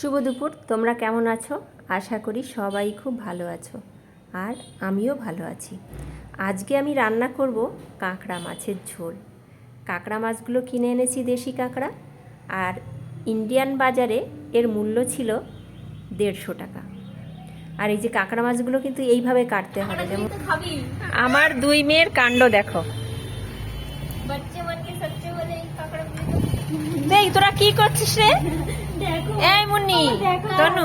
শুভ দুপুর। তোমরা কেমন আছো? আশা করি সবাই খুব ভালো আছো আর আমিও ভালো আছি। আজকে আমি রান্না করব কাঁকড়া মাছের ঝোল। কাঁকড়া মাছগুলো কিনে এনেছি দেশি কাঁকড়া আর ইন্ডিয়ান বাজারে এর মূল্য ছিল দেড়শো টাকা। আর এই যে কাঁকড়া মাছগুলো কিন্তু এইভাবে কাটতে হবে। যেমন আমার দুই মেয়ের কাণ্ড দেখো বাচ্চা মনকে সচ্চে বলে এই কাঁকড়া দেখ তোরা কি করছিস রে এই মুন্নি তনু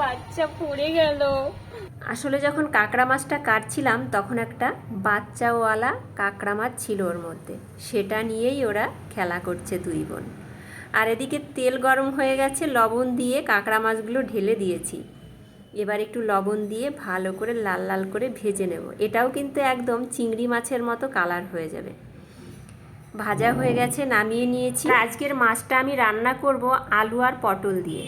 বাচ্চা পড়ে গেল। আসলে যখন কাঁকড়া মাছটা কাটছিলাম তখন একটা বাচ্চাওয়ালা কাঁকড়া মাছ ছিল ওর মধ্যে। সেটা নিয়েই ওরা খেলা করছে দুই বোন। আর এদিকে তেল গরম হয়ে গেছে লবণ দিয়ে কাঁকড়া মাছগুলো ঢেলে দিয়েছি। এবার একটু লবণ দিয়ে ভালো করে লাল লাল করে ভেজে নেব। এটাও কিন্তু একদম চিংড়ি মাছের মতো কালার হয়ে যাবে। ভাজা হয়ে গেছে, নামিয়ে নিয়েছি। আজকের মাছটা আমি রান্না করব আলু আর পটল দিয়ে।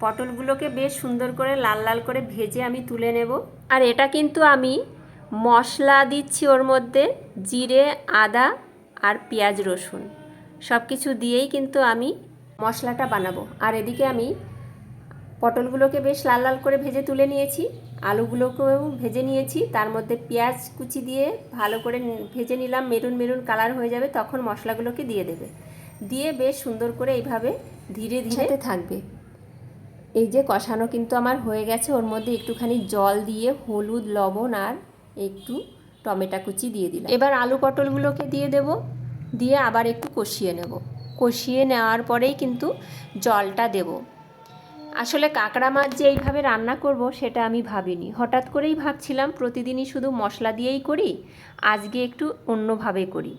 পটলগুলোকে বেশ সুন্দর করে লাল লাল করে ভেজে আমি তুলে নেব। আর এটা কিন্তু আমি মশলা দিচ্ছি ওর মধ্যে জিরে, আদা আর পেঁয়াজ রসুন। সব কিছু দিয়েই কিন্তু আমি মশলাটা বানাবো। আর এদিকে আমি পটলগুলোকে বেশ লাল লাল করে ভেজে তুলে নিয়েছি। আলুগুলোকেও ভেজে নিয়েছি। তার মধ্যে পেঁয়াজ কুচি দিয়ে ভালো করে ভেজে নিলাম। মেরুন মেরুন কালার হয়ে যাবে তখন মশলাগুলোকে দিয়ে দেবে। দিয়ে বেশ সুন্দর করে এইভাবে ধীরে ধীরে থাকবে। এই যে কষানো কিন্তু আমার হয়ে গেছে। ওর মধ্যে একটুখানি জল দিয়ে হলুদ লবণ আর একটু টমেটো কুচি দিয়ে দিলাম। এবার আলু পটলগুলোকে দিয়ে দেব। দিয়ে আবার একটু কষিয়ে নেব। কষিয়ে নেওয়ার পরেই কিন্তু জলটা দেব। আসলে কাঁকড়া মাছ যে এইভাবে রান্না করব সেটা আমি ভাবিনি। হঠাৎ করেই ভাবছিলাম প্রতিদিনই শুধু মশলা দিয়েই করি, আজকে একটু অন্যভাবে করি।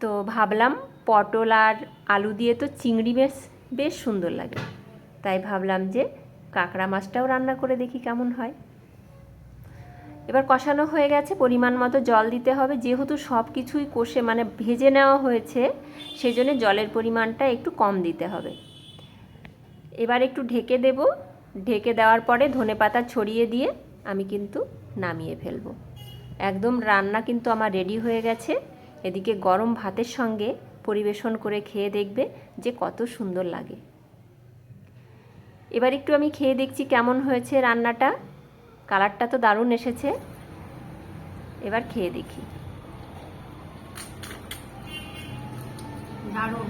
তো ভাবলাম পটল আর আলু দিয়ে তো চিংড়ি বেশ বেশ সুন্দর লাগে। তাই ভাবলাম যে কাঁকড়া মাছটাও রান্না করে দেখি কেমন হয়। এবার কষানো হয়ে গেছে, পরিমাণ মতো জল দিতে হবে। যেহেতু সব কিছুই কষে মানে ভেজে নেওয়া হয়েছে সেই জন্য জলের পরিমাণটা একটু কম দিতে হবে। এবার একটু ঢেকে দেব। ঢেকে দেওয়ার পরে ধনে পাতা ছড়িয়ে দিয়ে আমি কিন্তু নামিয়ে ফেলব। একদম রান্না কিন্তু আমার রেডি হয়ে গেছে। এদিকে গরম ভাতের সঙ্গে পরিবেশন করে খেয়ে দেখবে যে কত সুন্দর লাগে। এবার একটু আমি খেয়ে দেখছি কেমন হয়েছে রান্নাটা। কালারটা তো দারুণ এসেছে। এবার খেয়ে দেখি। দারুণ।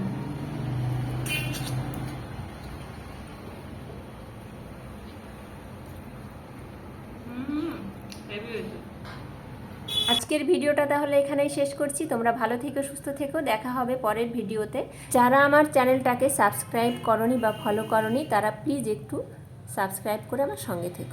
আজকের ভিডিওটা তাহলে এখানেই শেষ করছি। তোমরা ভালো থেকো, সুস্থ থেকো। দেখা হবে পরের ভিডিওতে। যারা আমার চ্যানেলটাকে সাবস্ক্রাইব করনি বা ফলো করনি, তারা প্লিজ একটু সাবস্ক্রাইব করে আমার সঙ্গে থেকো।